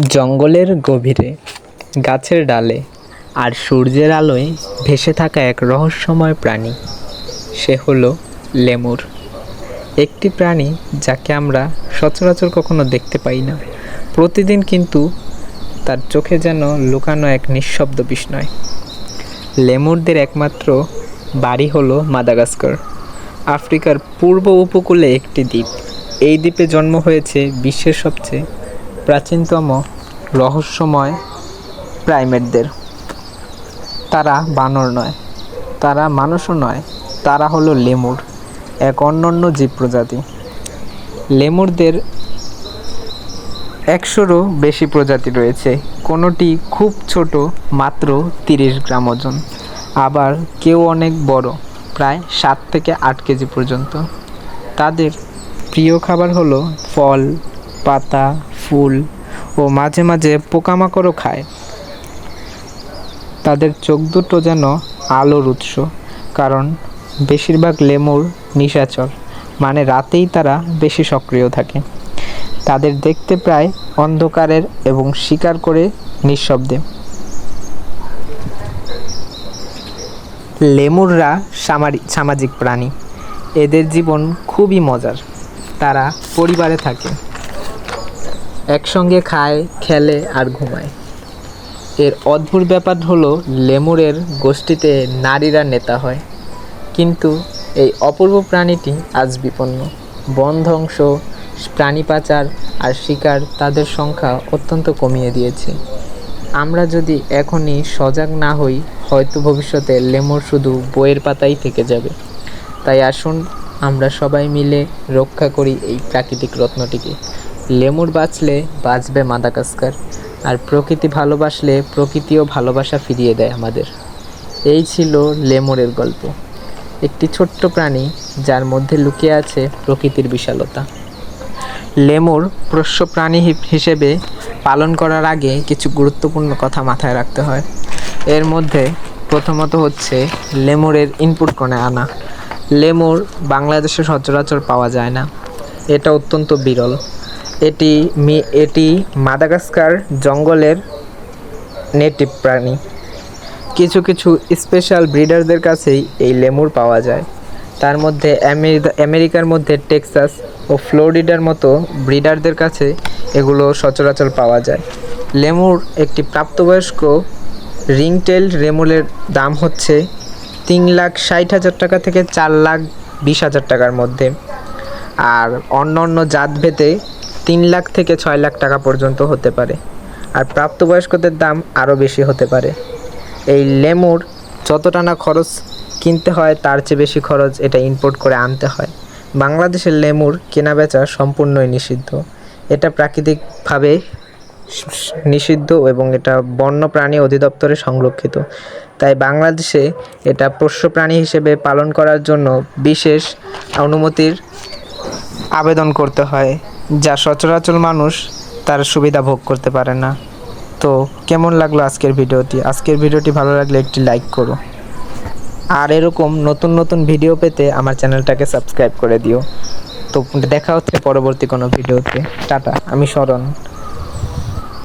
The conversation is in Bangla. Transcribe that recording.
জঙ্গলের গভীরে, গাছের ডালে আর সূর্যের আলোয় ভেসে থাকা এক রহস্যময় প্রাণী। সে হলো লেমুর। একটি প্রাণী যাকে আমরা সচরাচর কখনো দেখতে পাই না। প্রতিদিন কিন্তু তার চোখে যেন লুকানো এক নিঃশব্দ বিস্ময়। লেমুরদের একমাত্র বাড়ি হলো মাদাগাস্কর, আফ্রিকার পূর্ব উপকূলে একটি দ্বীপ। এই দ্বীপে জন্ম হয়েছে বিশ্বের সবচেয়ে প্রাচীনতম রহস্যময় প্রাইমেটদের। তারা বানর নয়, তারা মানুষও নয়, তারা হলো লেমুর, এক অন্যান্য জীব প্রজাতি লেমুরদের একশোরও বেশি প্রজাতি রয়েছে, কোনোটি খুব ছোট, মাত্র তিরিশ গ্রাম ওজন, আবার কেউ অনেক বড়, প্রায় সাত থেকে আট কেজি পর্যন্ত। তাদের প্রিয় খাবার হলো ফল, পাতা ফুল ও মাঝে মাঝে পোকামাকড়ও খায়। তাদের চোখ দুটো যেন আলোর উৎস, কারণ বেশিরভাগ লেমুর নিশাচর মানে রাতেই তারা বেশি সক্রিয় থাকে। তাদের দেখতে প্রায় অন্ধকারের এবং শিকার করে নিঃশব্দে। লেমুররা সামাজিক প্রাণী। এদের জীবন খুবই মজার। তারা পরিবারে থাকে। একসঙ্গে খায়, খেলে আর ঘুমায়। এর অদ্ভুত ব্যাপার হলো, লেমুরের গোষ্ঠীতে নারীরা নেতা হয়। কিন্তু এই অপূর্ব প্রাণীটি আজ বিপন্ন। বন ধ্বংস, প্রাণী পাচার আর শিকার তাদের সংখ্যা অত্যন্ত কমিয়ে দিয়েছে। আমরা যদি এখনই সজাগ না হই, হয়তো ভবিষ্যতে লেমুর শুধু বইয়ের পাতাই থেকে যাবে। তাই আসুন, আমরা সবাই মিলে রক্ষা করি এই প্রাকৃতিক রত্নটিকে। লেমুর বাঁচলে বাঁচবে মাদাগাস্কার, আর প্রকৃতি ভালোবাসলে প্রকৃতিও ভালোবাসা ফিরিয়ে দেয় আমাদের। এই ছিল লেমুরের গল্প, একটি ছোট্ট প্রাণী যার মধ্যে লুকিয়ে আছে প্রকৃতির বিশালতা। লেমুর পোষ্য প্রাণী হিসেবে পালন করার আগে কিছু গুরুত্বপূর্ণ কথা মাথায় রাখতে হয়। এর মধ্যে প্রথমত হচ্ছে লেমুরের ইনপুট কোণে আনা। লেমুর বাংলাদেশে সচরাচর পাওয়া যায় না। এটা অত্যন্ত বিরল। এটি মি- এটি মাদাগাস্কার জঙ্গলের নেটিভ প্রাণী। কিছু কিছু স্পেশাল ব্রিডারদের কাছেই এই লেমুর পাওয়া যায়। তার মধ্যে আমেরিকা- আমেরিকার মধ্যে টেক্সাস ও ফ্লোরিডার মতো ব্রিডারদের কাছে এগুলো সচরাচর পাওয়া যায়। লেমুর একটি প্রাপ্তবয়স্ক রিংটেল রেমুলের দাম হচ্ছে তিন লাখ ষাট হাজার টাকা থেকে চার লাখ বিশ হাজার টাকার মধ্যে। আর অন্য অন্য জাত ভেদে তিন লাখ থেকে ছয় লাখ টাকা পর্যন্ত হতে পারে। আর প্রাপ্তবয়স্কদের দাম আরও বেশি হতে পারে। এই লেমুর যতটা না খরচ কিনতে হয়, তার চেয়ে বেশি খরচ এটা ইম্পোর্ট করে আনতে হয়। বাংলাদেশের লেমুর কেনাবেচা সম্পূর্ণই নিষিদ্ধ। এটা প্রাকৃতিকভাবে নিষিদ্ধ এবং এটা বন্যপ্রাণী অধিদপ্তরে সংরক্ষিত। তাই বাংলাদেশে এটা পোষ্য প্রাণী হিসেবে পালন করার জন্য বিশেষ অনুমতির আবেদন করতে হয়। যা সচরাচর মানুষ তার সুবিধা ভোগ করতে পারে না। তো কেমন লাগল আজকের ভিডিওটি? আজকের ভিডিওটি ভালো লাগলে একটি লাইক করো। আর এরকম নতুন নতুন ভিডিও পেতে আমার চ্যানেলটাকে সাবস্ক্রাইব করে দিও। তো দেখা হচ্ছে পরবর্তী কোনো ভিডিওতে। টাটা, আমি শরণ